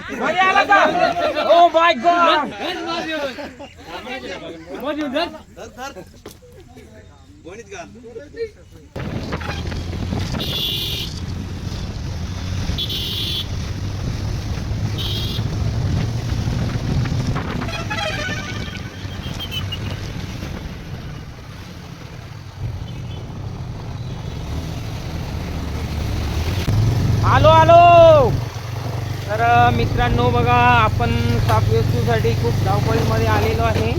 मध्ये आला का ओ माय गॉड आलो आलो तर मित्रांनो बघा आपण साप वेचूसाठी खूप धावपळीमध्ये आलेलो आहे.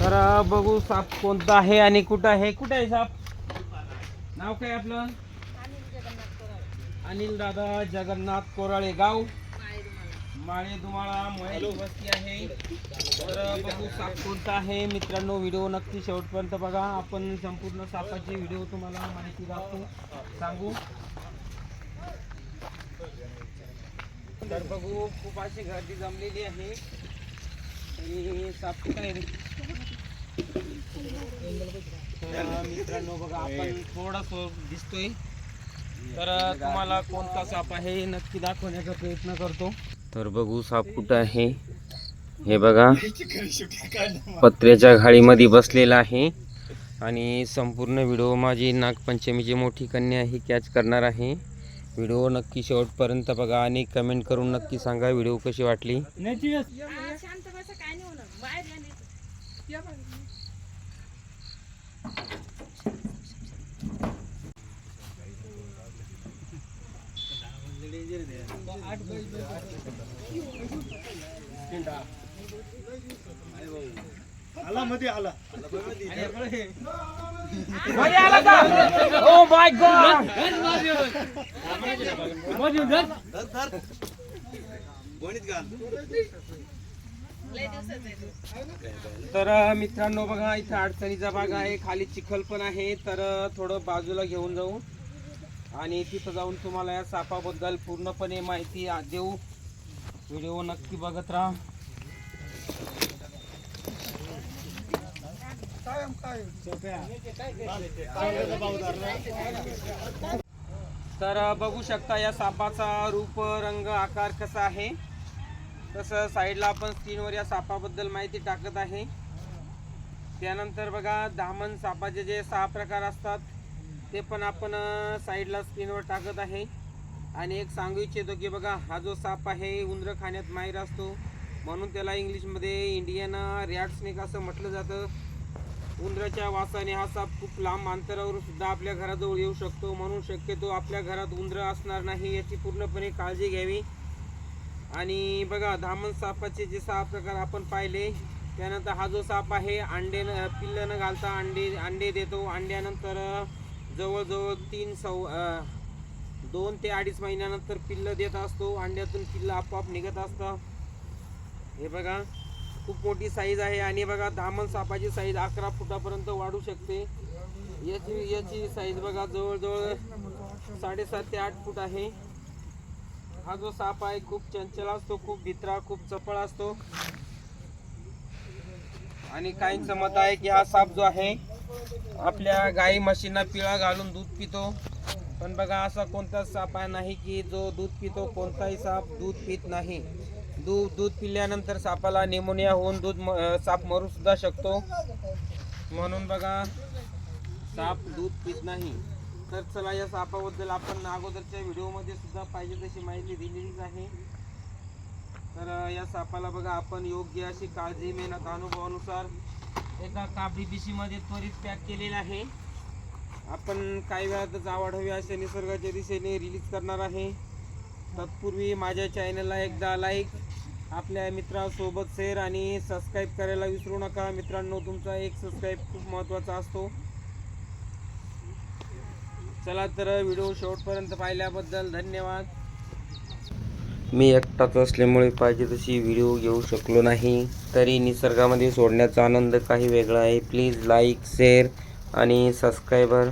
तर बघू साप कोणता आहे आणि कुठं आहे. कुठं आहे साप? नाव काय आपलं? अनिल दादा जगन्नाथ कोराळे गाव. माळे दुमाळा महेश वस्ती आहे. तर बघू साप कोणता आहे. मित्रांनो व्हिडिओ नक्की शेवटपर्यंत बघा. आपण संपूर्ण सापाची व्हिडिओ तुम्हाला माहिती दाखवू सांगू. तर बघू खूप अशी गर्दी जमलेली आहे. आणि तर मित्रांनो बघा आपण थोडस दिसतोय. तर तुम्हाला कोणता साप आहे नक्की दाखवण्याचा प्रयत्न करतो. तर बघू साप कुठं आहे? हे बघा. पत्र्याच्या घाळीमध्ये बसलेला आहे. आणि संपूर्ण व्हिडिओ माझी नागपंचमीची मोठी कन्या ही कॅच करणार आहे. व्हिडिओ नक्की शेवटपर्यंत बघा आणि कमेंट करून नक्की सांगा व्हिडिओ कशी वाटली. शांत आला मध्ये आला. मध्ये आला का? Oh my God! तर मित्रांनो बघा इथं अडचणीचा भाग आहे. खाली चिखल पण आहे. तर थोडं बाजूला घेऊन जाऊ. आणि तिथं जाऊन तुम्हाला या सापाबद्दल पूर्णपणे माहिती देऊ. व्हिडिओ नक्की बघत राहा. तर बघू शकता या सापाचा रूप रंग आकार कसा आहे. तसं साईडला आपण स्क्रीनवर या सापाबद्दल माहिती टाकत आहे. त्यानंतर बघा दामन सापाचे जे सहा प्रकार असतात ते पण आपण साईडला स्क्रीनवर टाकत आहे. आणि एक सांगू इच्छितो की बघा हा जो साप आहे उंदर खाण्यात माहीर असतो. म्हणून त्याला इंग्लिशमध्ये इंडियन रॅट स्नेक असं म्हटलं जातं. उंदराच्या वासाने हा साप खूप लांब अंतरावर सुद्धा आपल्या घराजवळ येऊ शकतो म्हणून शक्यतो आपल्या घरात उंदरं असणार नाही याची पूर्णपणे काळजी घ्यावी. आणि बघा धामण सापाचे जे सहा प्रकार आपण पाहिले त्यानंतर हा जो साप आहे अंडे न पिल्लं न घालता अंडे अंडे देतो. अंड्यानंतर जवळजवळ तीन सव दोन ते अडीच महिन्यानंतर पिल्लं देत असतो. अंड्यातून पिल्लं आपोआप निघत असतं. हे बघा. खूप मोठी साईज आहे आणि बघा धामण सापाची साईज अकरा फुटापर्यंत वाढू शकते. याची याची साईज बघा जवळजवळ साडेसात ते आठ फूट आहे. हा जो साप आहे खूप चंचल असतो खूप भित्रा खूप चपळ असतो. आणि काहींचं मत आहे की हा साप जो आहे आपल्या गाई म्हशींना पिळा घालून दूध पितो. पण बघा असा कोणताच साप आहे नाही की जो दूध पितो कोणताही साप दूध पित नाही. दूध दूध पिल्यानंतर सापाला निमोनिया होऊन दूध म- साप मरू सुद्धा शकतो. म्हणून बघा साप दूध पित नाही. तर चला या सापाबद्दल आपण अगोदरच्या व्हिडिओमध्ये सुद्धा पाहिजे तशी माहिती दिलेलीच आहे. तर या सापाला बघा आपण योग्य अशी काळजी मेहनत अनुभवानुसार एका काबडी पिशीमध्ये त्वरित पॅक केलेला आहे. आपण काही वेळातच आवड हवी अशा निसर्गाच्या दिशेने रिलीज करणार आहे. तत्पूर्वी माझ्या चॅनलला एकदा लाईक आपल्या मित्रासोबत शेअर आणि सबस्क्राईब करायला विसरू नका. मित्रांनो तुमचा एक सबस्क्राईब खूप महत्त्वाचा असतो. चला तर व्हिडिओ शेवटपर्यंत पाहिल्याबद्दल धन्यवाद. मी एकटाच असल्यामुळे पाहिजे तशी व्हिडिओ घेऊ शकलो नाही. तरी निसर्गामध्ये सोडण्याचा आनंद काही वेगळा आहे. प्लीज लाईक शेअर आणि सबस्क्रायबर